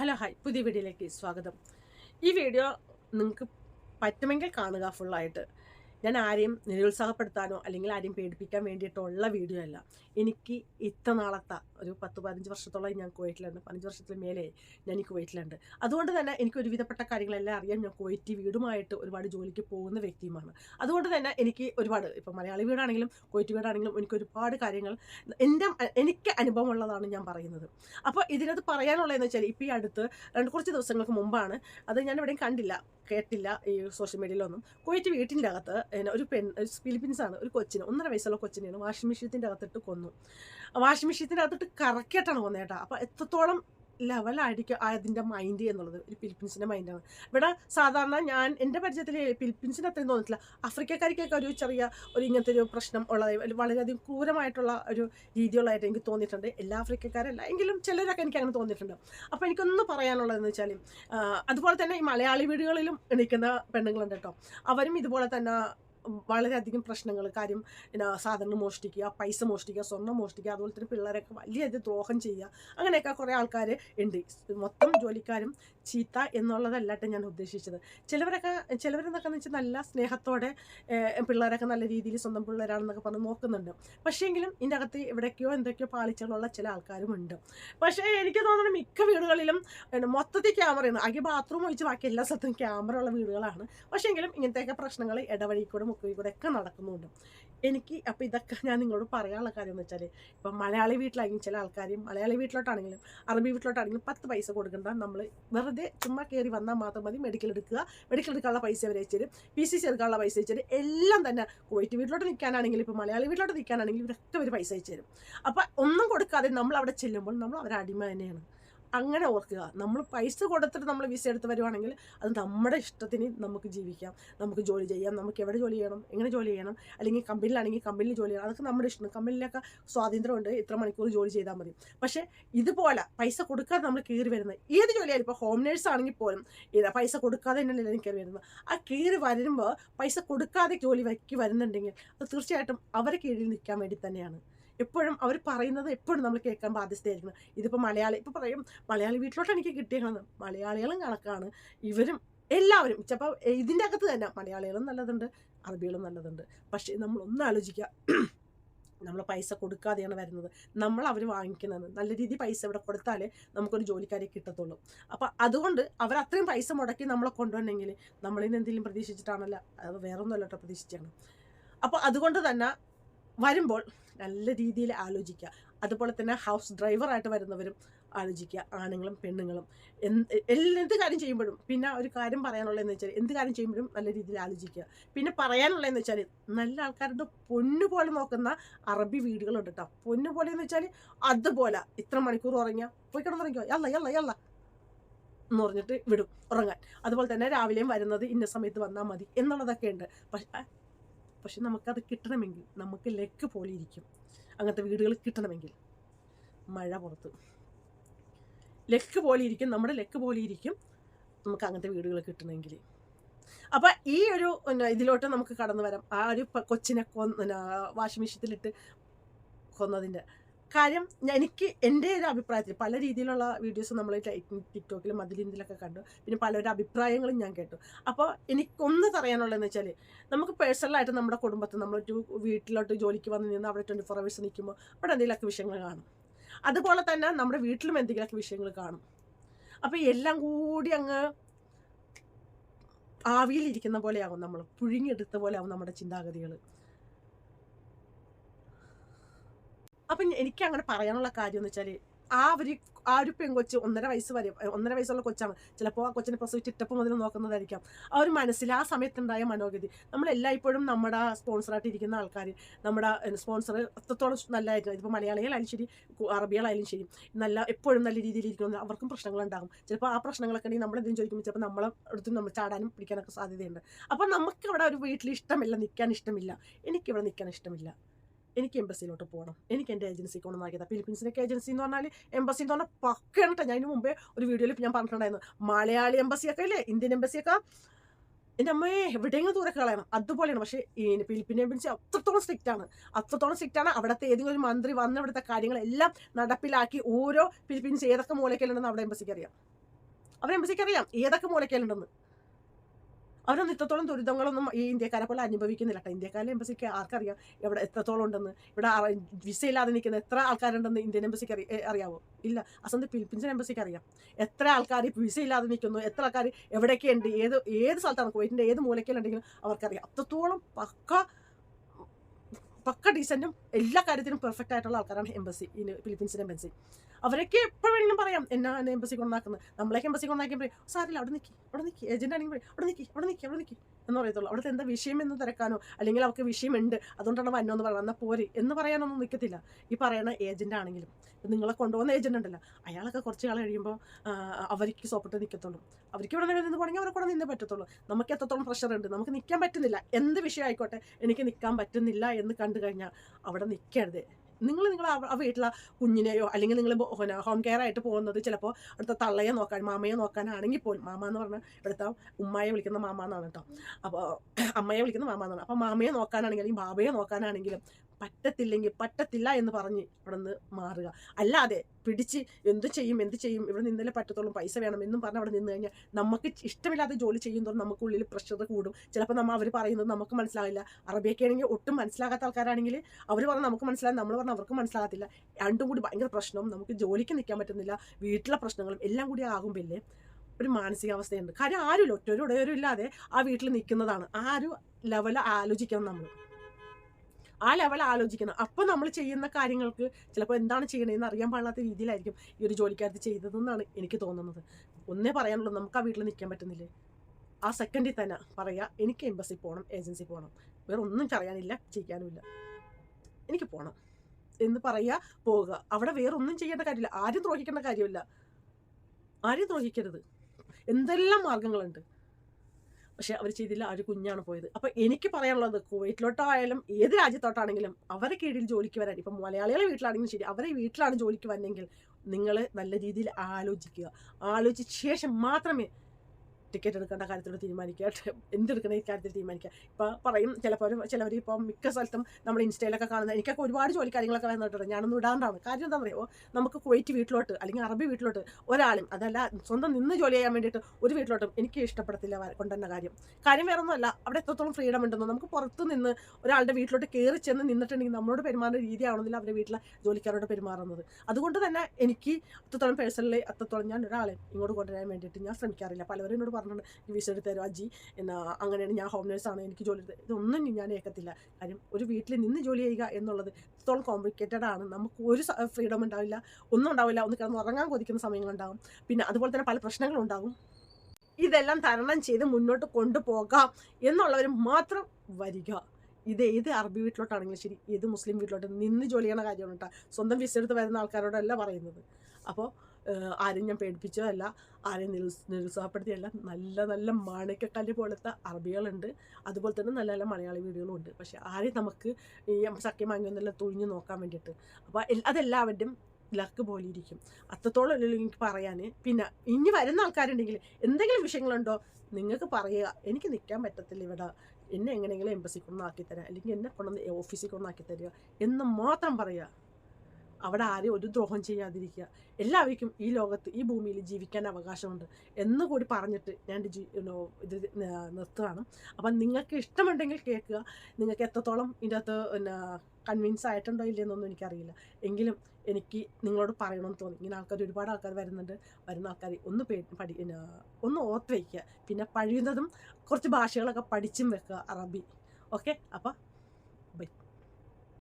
Hello hi. പുതിയ വീഡിയോയിലേക്ക് സ്വാഗതം. ഈ വീഡിയോ നിങ്ങൾക്ക് പറ്റുമെങ്കിൽ കാണുക ഫുള്ളായിട്ട് ഞാൻ ആരെയും നിരുത്സാഹപ്പെടുത്താനോ അല്ലെങ്കിൽ ആരെയും പേടിപ്പിക്കാൻ വേണ്ടിയിട്ടുള്ള വീഡിയോ അല്ല. എനിക്ക് ഇത്ര നാളത്തെ ഒരു പത്ത് പതിനഞ്ച് വർഷത്തോളം ഞാൻ കുവൈറ്റിലുണ്ട് പതിനഞ്ച് വർഷത്തിന് മേലെ ഞാൻ ഈ കുവൈറ്റിലുണ്ട്. അതുകൊണ്ട് തന്നെ എനിക്ക് ഒരുവിധപ്പെട്ട കാര്യങ്ങളെല്ലാം അറിയാം. ഞാൻ കുവൈറ്റ് വീടുമായിട്ട് ഒരുപാട് ജോലിക്ക് പോകുന്ന വ്യക്തിയുമാണ്. അതുകൊണ്ട് തന്നെ എനിക്ക് ഒരുപാട് ഇപ്പം മലയാളി വീടാണെങ്കിലും കുവൈറ്റ് വീടാണെങ്കിലും എനിക്ക് ഒരുപാട് കാര്യങ്ങൾ എന്റെ എനിക്ക് അനുഭവമുള്ളതാണ് ഞാൻ പറയുന്നത്. അപ്പോൾ ഇതിനകത്ത് പറയാനുള്ളതെന്ന് വെച്ചാൽ ഇപ്പോൾ ഈ അടുത്ത് രണ്ട് കുറച്ച് ദിവസങ്ങൾക്ക് മുമ്പാണ്. അത് ഞാൻ എവിടെയും കണ്ടില്ല. കേട്ടില്ല ഈ സോഷ്യൽ മീഡിയയിലൊന്നും കുവൈറ്റ് വീട്ടിന്റെ അകത്ത് ഒരു പെൺ ഫിലിപ്പീൻസാണ് ഒരു കൊച്ചിന് ഒന്നര വയസ്സുള്ള കൊച്ചിനെയാണ് വാഷിംഗ് മെഷീനത്തിന്റെ അകത്തിട്ട് കൊന്നു. വാഷിംഗ് മെഷീനത്തിന്റെ അകത്തിട്ട് കറക്കിയിട്ടാണ് കൊന്നേട്ടാ അപ്പോൾ എത്രത്തോളം ലെവലായിരിക്കും അതിന്റെ മൈൻഡ് എന്നുള്ളത്. ഒരു ഫിലിപ്പീൻസിന്റെ മൈൻഡാണ് ഇവിടെ സാധാരണ ഞാൻ എന്റെ പരിചയത്തിൽ ഫിലിപ്പീൻസിന് അത്രയും തോന്നിയിട്ടില്ല. ആഫ്രിക്കക്കാർക്കൊക്കെ ഒരു ചെറിയ ഒരു ഇങ്ങനത്തെ ഒരു പ്രശ്നം ഉള്ളത് വളരെയധികം ക്രൂരമായിട്ടുള്ള ഒരു രീതിയുള്ളതായിട്ട് എനിക്ക് തോന്നിയിട്ടുണ്ട്. എല്ലാ ആഫ്രിക്കക്കാരല്ല എങ്കിലും ചിലരൊക്കെ എനിക്ക് അങ്ങനെ തോന്നിയിട്ടുണ്ട്. അപ്പോൾ എനിക്കൊന്ന് പറയാനുള്ളതെന്ന് വെച്ചാൽ അതുപോലെ തന്നെ ഈ മലയാളി വീടുകളിലും എണീക്കുന്ന പെണ്ണുങ്ങളുണ്ട് കേട്ടോ. അവരും ഇതുപോലെ തന്നെ വളരെയധികം പ്രശ്നങ്ങൾ. കാര്യം പിന്നെ സാധനങ്ങൾ മോഷ്ടിക്കുക പൈസ മോഷ്ടിക്കുക സ്വർണം മോഷ്ടിക്കുക അതുപോലെ തന്നെ പിള്ളേരൊക്കെ വലിയ ദ്രോഹം ചെയ്യുക അങ്ങനെയൊക്കെ കുറേ ആൾക്കാർ ഉണ്ട്. മൊത്തം ജോലിക്കാരും ചീത്ത എന്നുള്ളതല്ലാട്ടെ ഞാൻ ഉദ്ദേശിച്ചത്. ചിലവരൊക്കെ ചിലവരെന്നൊക്കെ എന്ന് വെച്ചാൽ നല്ല സ്നേഹത്തോടെ പിള്ളേരൊക്കെ നല്ല രീതിയിൽ സ്വന്തം പിള്ളേരാണെന്നൊക്കെ പറഞ്ഞ് നോക്കുന്നുണ്ട്. പക്ഷേങ്കിലും ഇതിന്റെ അകത്ത് എവിടേക്കോ എന്തൊക്കെയോ പാളിച്ചകളുള്ള ചില ആൾക്കാരുമുണ്ട് പക്ഷേ എനിക്ക് തോന്നുന്നു മിക്ക വീടുകളിലും മൊത്തത്തിൽ ക്യാമറയാണ്. ആകെ ബാത്റൂം ഒഴിച്ച് ബാക്കി എല്ലാ സ്ഥലത്തും ക്യാമറ ഉള്ള വീടുകളാണ്. പക്ഷേങ്കിലും ഇങ്ങനത്തെയൊക്കെ പ്രശ്നങ്ങൾ ഇടവഴി കൂടെ മുക്കുവി ഇവിടെയൊക്കെ ഒക്കെ നടക്കുന്നുണ്ട്. എനിക്ക് അപ്പോൾ ഇതൊക്കെ ഞാൻ നിങ്ങളോട് പറയാനുള്ള കാര്യം എന്ന് വെച്ചാൽ ഇപ്പം മലയാളി വീട്ടിലാണെങ്കിൽ ചില ആൾക്കാർ മലയാളി വീട്ടിലോട്ടാണെങ്കിലും അറബി വീട്ടിലോട്ടാണെങ്കിലും പത്ത് പൈസ കൊടുക്കണ്ട നമ്മൾ വെറുതെ ചുമ്മാ കയറി വന്നാൽ മാത്രം മതി മെഡിക്കൽ എടുക്കുക മെഡിക്കൽ എടുക്കാനുള്ള പൈസ അവർ അയച്ചു തരും പി സി സി എടുക്കാനുള്ള പൈസ അയച്ചു തരും എല്ലാം തന്നെ കുവൈറ്റ് വീട്ടിലോട്ട് നിൽക്കാനാണെങ്കിലും ഇപ്പോൾ മലയാളി വീട്ടിലോട്ട് നിൽക്കാനാണെങ്കിലും ഇവരൊക്കെ ഒരു പൈസ അയച്ചു തരും. അപ്പം ഒന്നും കൊടുക്കാതെ നമ്മൾ അവിടെ ചെല്ലുമ്പോൾ നമ്മൾ അവരെ അടിമ തന്നെയാണ്. അങ്ങനെ ഓർക്കുക. നമ്മൾ പൈസ കൊടുത്തിട്ട് നമ്മൾ വിസ എടുത്ത് വരുവാണെങ്കിൽ അത് നമ്മുടെ ഇഷ്ടത്തിന് നമുക്ക് ജീവിക്കാം. നമുക്ക് ജോലി ചെയ്യാം. നമുക്ക് എവിടെ ജോലി ചെയ്യണം? എങ്ങനെ ജോലി ചെയ്യണം? അല്ലെങ്കിൽ കമ്പനിയിലാണെങ്കിൽ കമ്പനിയിൽ ജോലി ചെയ്യണം. അതൊക്കെ നമ്മുടെ ഇഷ്ടം. കമ്പനിയിലൊക്കെ സ്വാതന്ത്ര്യമുണ്ട്. ഇത്ര മണിക്കൂർ ജോലി ചെയ്താൽ മതി. പക്ഷേ ഇതുപോലെ പൈസ കൊടുക്കാതെ നമ്മൾ കയറി വരുന്നത് ഏത് ജോലിയായാലും ഇപ്പോൾ ഹോം നേഴ്സ് ആണെങ്കിൽ പോലും പൈസ കൊടുക്കാതെ തന്നെയല്ലേ കയറി വരുന്നത്? ആ കയറി വരുമ്പോൾ പൈസ കൊടുക്കാതെ ജോലി വയ്ക്കി വരുന്നുണ്ടെങ്കിൽ അത് തീർച്ചയായിട്ടും അവരെ കീഴിൽ നിൽക്കാൻ വേണ്ടി തന്നെയാണ്. എപ്പോഴും അവർ പറയുന്നത് എപ്പോഴും നമ്മൾ കേൾക്കാൻ ബാധ്യസ്ഥയായിരിക്കണം. ഇതിപ്പോൾ മലയാളി ഇപ്പോൾ പറയും മലയാളി വീട്ടിലോട്ട് എനിക്ക് കിട്ടിയേക്കണത് മലയാളികളും കണക്കാണ്. ഇവരും എല്ലാവരും ചിലപ്പോൾ ഇതിന്റെ അകത്ത് തന്നെ മലയാളികളും നല്ലതുണ്ട് അറബികളും നല്ലതുണ്ട്. പക്ഷേ നമ്മൾ ഒന്ന് ആലോചിക്കുക നമ്മൾ പൈസ കൊടുക്കാതെയാണ് വരുന്നത്. നമ്മൾ അവർ വാങ്ങിക്കുന്നത്. നല്ല രീതിയിൽ പൈസ ഇവിടെ കൊടുത്താലേ നമുക്കൊരു ജോലിക്കാരെ കിട്ടത്തുള്ളൂ. അപ്പോൾ അതുകൊണ്ട് അവർ അത്രയും പൈസ മുടക്കി നമ്മളെ കൊണ്ടുവന്നെങ്കിൽ നമ്മളിന്ന് എന്തെങ്കിലും പ്രതീക്ഷിച്ചിട്ടാണല്ല? അത് വേറൊന്നുമല്ല പ്രതീക്ഷിച്ചാണ് അപ്പോൾ അതുകൊണ്ട് തന്നെ വരുമ്പോൾ നല്ല രീതിയിൽ ആലോചിക്കുക. അതുപോലെ തന്നെ ഹൗസ് ഡ്രൈവറായിട്ട് വരുന്നവരും ആലോചിക്കുക. ആണുങ്ങളും പെണ്ണുങ്ങളും. എന്ത് എന്ത് കാര്യം ചെയ്യുമ്പോഴും പിന്നെ ഒരു കാര്യം പറയാനുള്ളതെന്ന് വെച്ചാൽ എന്ത് കാര്യം ചെയ്യുമ്പോഴും നല്ല രീതിയിൽ ആലോചിക്കുക. പിന്നെ പറയാനുള്ളതെന്ന് വെച്ചാൽ നല്ല ആൾക്കാരുടെ പൊന്നു പോലെ നോക്കുന്ന അറബി വീടുകളുണ്ട് കേട്ടോ പൊന്നു പോലെ എന്ന് വെച്ചാൽ അതുപോലെ. ഇത്ര മണിക്കൂർ ഉറങ്ങിയാൽ പോയി കിടന്നുറങ്ങിയോ യല്ല യല്ല യല്ല എന്ന് പറഞ്ഞിട്ട് വിടും ഉറങ്ങാൻ. അതുപോലെ തന്നെ രാവിലെയും വരുന്നത് ഇന്ന സമയത്ത് വന്നാൽ മതി എന്നുള്ളതൊക്കെ ഉണ്ട്. പക്ഷേ പക്ഷെ നമുക്കത് കിട്ടണമെങ്കിൽ നമുക്ക് ലെക്ക് പോലെ ഇരിക്കും. അങ്ങനത്തെ വീടുകൾ കിട്ടണമെങ്കിൽ. മഴ പുറത്ത്. ലെക്ക് പോലെ ഇരിക്കും. നമ്മുടെ ലെക്ക് പോലെ ഇരിക്കും. നമുക്ക് അങ്ങനത്തെ വീടുകൾ കിട്ടണമെങ്കിൽ. അപ്പം ഈ ഒരു ഇതിലോട്ട് നമുക്ക് കടന്നു വരാം. ആ ഒരു കൊച്ചിനെ കൊന്ന വാഷിംഗ് മെഷീനിലിട്ട് കൊന്നതിന്റെ കാര്യം എനിക്ക് എന്റെ ഒരു അഭിപ്രായത്തിൽ പല രീതിയിലുള്ള വീഡിയോസ് നമ്മൾ ടിക്ടോക്കിലും അതിലിന്തിലൊക്കെ കണ്ടു. പിന്നെ പലരുടെ അഭിപ്രായങ്ങളും ഞാൻ കേട്ടു. അപ്പോൾ എനിക്കൊന്ന് പറയാനുള്ളതെന്ന് വെച്ചാൽ നമുക്ക് പേഴ്സണലായിട്ട് നമ്മുടെ കുടുംബത്തിൽ നമ്മളൊരു വീട്ടിലോട്ട് ജോലിക്ക് വന്ന് നിന്ന് അവിടെ ട്വന്റി ഫോർ അവേഴ്സ് നിൽക്കുമ്പോൾ അവിടെ എന്തെങ്കിലുമൊക്കെ വിഷയങ്ങൾ കാണും. അതുപോലെ തന്നെ നമ്മുടെ വീട്ടിലും എന്തെങ്കിലുമൊക്കെ വിഷയങ്ങൾ കാണും. അപ്പോൾ എല്ലാം കൂടി അങ്ങ് ആവിയിലിരിക്കുന്ന പോലെയാകും നമ്മൾ പുഴുങ്ങിയെടുത്ത പോലെയാകും നമ്മുടെ ചിന്താഗതികൾ അപ്പം എനിക്ക് അങ്ങനെ പറയാനുള്ള കാര്യം എന്ന് വെച്ചാൽ ആ ഒരു ആ ഒരു പെൺകൊച്ച് ഒന്നര വയസ്സ് വരെ ഒന്നര വയസ്സുള്ള കൊച്ചാണ്. ചിലപ്പോൾ ആ കൊച്ചിനെ പ്രസവിച്ചിട്ടപ്പം മുതൽ നോക്കുന്നതായിരിക്കാം. ആ ഒരു മനസ്സിൽ ആ സമയത്തുണ്ടായ മനോഗതി. നമ്മൾ എല്ലായ്പ്പോഴും നമ്മുടെ സ്പോൺസറായിട്ട് ഇരിക്കുന്ന ആൾക്കാർ നമ്മുടെ സ്പോൺസർ അത്രത്തോളം നല്ലതായിരിക്കും ഇതിപ്പോൾ മലയാളികളായാലും ശരി അറബികളായാലും ശരി നല്ല എപ്പോഴും നല്ല രീതിയിൽ ഇരിക്കുന്നത് അവർക്കും പ്രശ്നങ്ങളുണ്ടാകും. ചിലപ്പോൾ ആ പ്രശ്നങ്ങളൊക്കെ ഉണ്ടെങ്കിൽ നമ്മളെന്തെങ്കിലും ചോദിക്കുമ്പോൾ ചിലപ്പോൾ നമ്മളെ അടുത്ത് നമ്മൾ ചാടാനും പിടിക്കാനൊക്കെ സാധ്യതയുണ്ട്. അപ്പോൾ നമുക്ക് അവിടെ ഒരു വീട്ടിൽ ഇഷ്ടമില്ല നിൽക്കാൻ ഇഷ്ടമില്ല. എനിക്കിവിടെ നിൽക്കാൻ ഇഷ്ടമില്ല. എനിക്ക് എംബസിയിലോട്ട് പോകണം. എനിക്ക് എന്റെ ഏജൻസിക്ക് ഒന്ന് നോക്കിയതാ ഫിലിപ്പീൻസിനൊക്കെ ഏജൻസി എന്ന് പറഞ്ഞാൽ എംബസി എന്ന് പറഞ്ഞാൽ പക്കയാണ് ഞാൻ ഇതിന് മുമ്പേ ഒരു വീഡിയോയിൽ ഞാൻ പറഞ്ഞിട്ടുണ്ടായിരുന്നു. മലയാളി എംബസിയൊക്കെ ഇല്ലേ? ഇന്ത്യൻ എംബസിയൊക്കെ എന്റെ അമ്മയെ എവിടെയെങ്കിലും ദൂരെ കളയണം. അതുപോലെയാണ്. പക്ഷേ ഈ ഫിലിപ്പീൻ എംബസി അത്രത്തോളം സ്ട്രിക്റ്റ് ആണ്. അത്രത്തോളം സ്ട്രിക്റ്റ് ആണ്. അവിടുത്തെ ഏതെങ്കിലും ഒരു മന്ത്രി വന്ന് ഇവിടുത്തെ കാര്യങ്ങളെല്ലാം നടപ്പിലാക്കി ഓരോ ഫിലിപ്പീൻസ് ഏതൊക്കെ മൂലക്കലുണ്ടെന്ന് അവിടെ എംബസിക്ക് അറിയാം. അവർ എംബസിക്ക് അറിയാം. ഏതൊക്കെ മൂലക്കലുണ്ടെന്ന്. അവരൊന്നും ഇത്രത്തോളം ദുരിതങ്ങളൊന്നും ഈ ഇന്ത്യക്കാരെ പോലെ അനുഭവിക്കുന്നില്ല കേട്ടോ. ഇന്ത്യക്കാരെ എംബസിക്ക് ആർക്കറിയാം ഇവിടെ എത്രത്തോളം ഉണ്ടെന്ന്. ഇവിടെ വിസ ഇല്ലാതെ നിൽക്കുന്ന എത്ര ആൾക്കാരുണ്ടെന്ന് ഇന്ത്യൻ എംബസിക്ക് അറി അറിയാവോ? ഇല്ല. അസന്ത് ഫിലിപ്പീൻസിൻ എംബസിക്ക് അറിയാം. എത്ര ആൾക്കാർ വിസ ഇല്ലാതെ നിൽക്കുന്നു എത്ര ആൾക്കാർ എവിടെയൊക്കെ ഉണ്ട് ഏത് ഏത് സ്ഥലത്താണ് കുവൈറ്റിന്റെ ഏത് മൂലക്കലുണ്ടെങ്കിലും അവർക്കറിയാം. അത്രത്തോളം പക്ക പക്ക ഡീസന്റും എല്ലാ കാര്യത്തിനും പെർഫെക്റ്റ് ആയിട്ടുള്ള ആൾക്കാരാണ് എംബസി ഈ ഫിലിപ്പീൻസിന്റെ എംബസി അവരൊക്കെ എപ്പോഴും വേണമെങ്കിലും പറയാം എന്നാ എംബസി കൊണ്ടാക്കുന്നത്? നമ്മളേക്ക് എംബസി കൊണ്ടാക്കിയാൽ പറയും സാറില്ല അവിടെ നിൽക്കി അവിടെ നിൽക്കി ഏജന്റ് ആണെങ്കിൽ പറയും അവിടെ നിൽക്കി അവിടെ നിൽക്കി അവിടെ നിൽക്കി എന്ന് പറയത്തുള്ളൂ. അവിടുത്തെ എന്താ വിഷയം എന്ന് തിരക്കാനോ അല്ലെങ്കിൽ അവർക്ക് വിഷയമുണ്ട് അതുകൊണ്ടാണ് വന്നോ എന്ന് പറയുന്നത് എന്നാൽ പോരെ എന്ന് പറയാനൊന്നും നിൽക്കത്തില്ല ഈ പറയുന്ന ഏജന്റ് ആണെങ്കിലും. നിങ്ങളെ കൊണ്ടുപോകുന്ന ഏജന്റ് ഉണ്ടല്ലോ. അയാളൊക്കെ കുറച്ച് കാലം കഴിയുമ്പോൾ അവർക്ക് സോപ്പിട്ട് നിൽക്കത്തുള്ളൂ അവർക്ക് ഇവിടെ നിന്ന് പോകണമെങ്കിൽ അവരെ കൂടെ നിന്നേ പറ്റത്തുള്ളൂ. നമുക്ക് എത്രത്തോളം പ്രഷർ ഉണ്ട്? നമുക്ക് നിൽക്കാൻ പറ്റുന്നില്ല. എന്ത് വിഷയം ആയിക്കോട്ടെ എനിക്ക് നിൽക്കാൻ പറ്റുന്നില്ല എന്ന് കണ്ടു കഴിഞ്ഞാൽ അവിടെ നിൽക്കരുത് നിങ്ങൾ നിങ്ങൾ ആ വീട്ടിലെ കുഞ്ഞിനെയോ അല്ലെങ്കിൽ നിങ്ങൾ ഹോം കെയർ ആയിട്ട് പോകുന്നത് ചിലപ്പോൾ അടുത്ത തള്ളയെ നോക്കാൻ മാമയെ നോക്കാനാണെങ്കിൽ പോലും മാമ എന്ന് പറഞ്ഞാൽ ഇവിടുത്തെ ഉമ്മയെ വിളിക്കുന്ന മാമ എന്നാണ് കേട്ടോ. അപ്പോൾ അമ്മയെ വിളിക്കുന്ന മാമ എന്നാണ്. അപ്പോൾ മാമയെ നോക്കാനാണെങ്കിൽ അല്ലെങ്കിൽ ബാബയെ നോക്കാനാണെങ്കിലും പറ്റത്തില്ലെങ്കിൽ പറ്റത്തില്ല എന്ന് പറഞ്ഞ് അവിടെ നിന്ന് മാറുക. അല്ലാതെ പിടിച്ച് എന്ത് ചെയ്യും എന്ത് ചെയ്യും ഇവിടെ നിന്നല്ലേ പറ്റത്തുള്ളൂ പൈസ വേണം എന്നും പറഞ്ഞ് അവിടെ നിന്ന് കഴിഞ്ഞാൽ നമുക്ക് ഇഷ്ടമില്ലാത്ത ജോലി ചെയ്യുന്നതോറും നമുക്കുള്ളിൽ പ്രഷർ കൂടും. ചിലപ്പോൾ നമ്മൾ അവർ പറയുന്നത് നമുക്ക് മനസ്സിലാവില്ല. അറബിയൊക്കെ ആണെങ്കിൽ ഒട്ടും മനസ്സിലാകാത്ത ആൾക്കാരാണെങ്കിൽ അവർ പറഞ്ഞാൽ നമുക്ക് മനസ്സിലാകും നമ്മൾ പറഞ്ഞാൽ അവർക്ക് മനസ്സിലാകത്തില്ല. രണ്ടും കൂടി ഭയങ്കര പ്രശ്നവും നമുക്ക് ജോലിക്ക് നിൽക്കാൻ പറ്റുന്നില്ല. വീട്ടിലെ പ്രശ്നങ്ങളും എല്ലാം കൂടി ആകുമ്പോഴേ ഒരു മാനസികാവസ്ഥയുണ്ട്. കാര്യം ആരുമില്ല. ഒറ്റൊരു ഉടയൊരു ഇല്ലാതെ ആ വീട്ടിൽ നിൽക്കുന്നതാണ്. ആ ഒരു ലെവൽ ആലോചിക്കണം നമ്മൾ ആ ലെവൽ ആലോചിക്കണം. അപ്പോൾ നമ്മൾ ചെയ്യുന്ന കാര്യങ്ങൾക്ക് ചിലപ്പോൾ എന്താണ് ചെയ്യണതെന്ന് അറിയാൻ പാടില്ലാത്ത രീതിയിലായിരിക്കും ഈ ഒരു ജോലിക്കാരത്ത് ചെയ്തതെന്നാണ് എനിക്ക് തോന്നുന്നത്. ഒന്നേ പറയാനുള്ളൂ നമുക്ക് ആ വീട്ടിൽ നിൽക്കാൻ പറ്റുന്നില്ലേ? ആ സെക്കൻഡിൽ തന്നെ പറയാ എനിക്ക് എംബസി പോകണം ഏജൻസി പോകണം വേറെ ഒന്നും പറയാനില്ല ചെയ്യാനുമില്ല. എനിക്ക് പോകണം എന്ന് പറയുക പോവുക. അവിടെ വേറെ ഒന്നും ചെയ്യേണ്ട കാര്യമില്ല. ആരും ദ്രോഹിക്കേണ്ട കാര്യമില്ല. ആരും ദ്രോഹിക്കരുത്. എന്തെല്ലാം മാർഗങ്ങളുണ്ട്? പക്ഷെ അവർ ചെയ്തില്ല ആ ഒരു കുഞ്ഞാണ് പോയത്. അപ്പൊ എനിക്ക് പറയാനുള്ളത് കുവൈറ്റിലോട്ടായാലും ഏത് രാജ്യത്തോട്ടാണെങ്കിലും അവരെ കീഴിൽ ജോലിക്ക് വരാൻ ഇപ്പം മലയാളികളെ വീട്ടിലാണെങ്കിലും ശരി അവരെ വീട്ടിലാണ് ജോലിക്ക് വന്നെങ്കിൽ നിങ്ങൾ നല്ല രീതിയിൽ ആലോചിക്കുക. ആലോചിച്ച ശേഷം മാത്രമേ ടിക്കറ്റ് എടുക്കേണ്ട കാര്യത്തിൽ തീരുമാനിക്കുക എന്തെടുക്കുന്ന ഈ കാര്യത്തിൽ തീരുമാനിക്കുക ഇപ്പോൾ പറയും ചിലപ്പോൾ ചിലവർ ഇപ്പോൾ മിക്ക സ്ഥലത്തും നമ്മൾ ഇൻസ്റ്റയിലൊക്കെ കാണുന്നത് എനിക്കൊക്കെ ഒരുപാട് ജോലി കാര്യങ്ങളൊക്കെ വരുന്നിട്ടുണ്ട് ഞാനൊന്നും ഇടാണ്ടാണ്. കാര്യം എന്താ പറയുമോ നമുക്ക് കുവൈറ്റ് വീട്ടിലോട്ട് അല്ലെങ്കിൽ അറബി വീട്ടിലോട്ട് ഒരാളും അതല്ല സ്വന്തം നിന്ന് ജോലി ചെയ്യാൻ വേണ്ടിയിട്ട് ഒരു വീട്ടിലോട്ടും എനിക്ക് ഇഷ്ടപ്പെടത്തില്ല കൊണ്ടുവന്ന കാര്യം. കാര്യം വേറെ ഒന്നുമല്ല അവിടെ എത്രത്തോളം ഫ്രീഡം ഉണ്ടെന്നോ നമുക്ക് പുറത്ത് നിന്ന് ഒരാളുടെ വീട്ടിലോട്ട് കയറി ചെന്ന് നിന്നിട്ടുണ്ടെങ്കിൽ നമ്മളോട് പെരുമാറുന്ന രീതിയാണെന്നില്ല അവരുടെ വീട്ടിലെ ജോലിക്കാരോട് പെരുമാറുന്നത്. അതുകൊണ്ട് തന്നെ എനിക്ക് അത്രത്തോളം പേഴ്സണലി അത്രത്തോളം ഞാൻ ഒരാളെ ഇങ്ങോട്ട് കൊണ്ടുവരാൻ വേണ്ടിയിട്ട് ഞാൻ ശ്രമിക്കാറില്ല. പലവരും എന്നോട് പറഞ്ഞിട്ടുണ്ട് വിസ എടുത്ത് തരും അജി എന്നാ അങ്ങനെയാണ് ഞാൻ ഹോം നേഴ്സാണ് എനിക്ക് ജോലി എടുത്ത് ഇതൊന്നും ഞാൻ ഏക്കത്തില്ല. കാര്യം ഒരു വീട്ടിൽ നിന്ന് ജോലി ചെയ്യുക എന്നുള്ളത് ഇത്രത്തോളം കോംപ്ലിക്കേറ്റഡ് ആണ്. നമുക്ക് ഒരു ഫ്രീഡം ഉണ്ടാവില്ല ഒന്നും ഉണ്ടാവില്ല. ഒന്ന് കിടന്ന് ഉറങ്ങാൻ കൊതിക്കുന്ന സമയങ്ങളുണ്ടാവും പിന്നെ അതുപോലെ തന്നെ പല പ്രശ്നങ്ങളും ഉണ്ടാവും. ഇതെല്ലാം തരണം ചെയ്ത് മുന്നോട്ട് കൊണ്ടുപോകാം എന്നുള്ളവർ മാത്രം വരിക. ഇത് ഏത് അറബി വീട്ടിലോട്ടാണെങ്കിലും ശരി ഏത് മുസ്ലിം വീട്ടിലോട്ട് നിന്ന് ജോലി ചെയ്യണ കാര്യമാണ് കേട്ടോ. സ്വന്തം വിസ എടുത്ത് വരുന്ന ആൾക്കാരോടല്ല പറയുന്നത്. അപ്പോൾ ആരും ഞാൻ പേടിപ്പിച്ചതല്ല ആരെയും നിരുത്സ നിരുത്സാഹപ്പെടുത്തിയല്ല നല്ല നല്ല മാണിക്കക്കല്ല് പോലത്തെ അറബികളുണ്ട്. അതുപോലെ തന്നെ നല്ല നല്ല മലയാളി വീഡിയോകളും ഉണ്ട്. പക്ഷെ ആരെയും നമുക്ക് ഈ സഖ്യം വാങ്ങിയൊന്നെല്ലാം തുഴിഞ്ഞ് നോക്കാൻ വേണ്ടിയിട്ട്. അപ്പോൾ അതെല്ലാവരുടെയും ലക്ക് പോലെ ഇരിക്കും. അത്രത്തോളം അല്ലല്ലോ എനിക്ക് പറയാൻ പിന്നെ ഇനി വരുന്ന ആൾക്കാരുണ്ടെങ്കിൽ എന്തെങ്കിലും വിഷയങ്ങളുണ്ടോ നിങ്ങൾക്ക് പറയുക. എനിക്ക് നിൽക്കാൻ പറ്റത്തില്ല ഇവിടെ. എന്നെ എങ്ങനെയെങ്കിലും എംബസി കൊണ്ടാക്കി തരാം അല്ലെങ്കിൽ എന്നെ കൊണ്ടുവന്ന് ഓഫീസിൽ കൊണ്ടാക്കി തരിക എന്ന് മാത്രം പറയുക. അവിടെ ആരെയും ഒരു ദ്രോഹം ചെയ്യാതിരിക്കുക. എല്ലാവർക്കും ഈ ലോകത്ത് ഈ ഭൂമിയിൽ ജീവിക്കാൻ അവകാശമുണ്ട് എന്ന് കൂടി പറഞ്ഞിട്ട് ഞാൻ ഇത് നിർത്തുകയാണ്. അപ്പം നിങ്ങൾക്ക് ഇഷ്ടമുണ്ടെങ്കിൽ കേൾക്കുക. നിങ്ങൾക്ക് എത്രത്തോളം ഇതിന്റെ അകത്ത് പിന്നെ കൺവിൻസ് ആയിട്ടുണ്ടോ ഇല്ലയെന്നൊന്നും എനിക്കറിയില്ല. എങ്കിലും എനിക്ക് നിങ്ങളോട് പറയണമെന്ന് തോന്നി. ഇങ്ങനെ ആൾക്കാർ ഒരുപാട് ആൾക്കാർ വരുന്നുണ്ട്. വരുന്ന ആൾക്കാർ ഒന്ന് പേ പഠി ഒന്ന് ഓർത്ത് വയ്ക്കുക പിന്നെ പഴയുന്നതും കുറച്ച് ഭാഷകളൊക്കെ പഠിച്ചും വെക്കുക അറബി. ഓക്കെ? അപ്പം ബൈ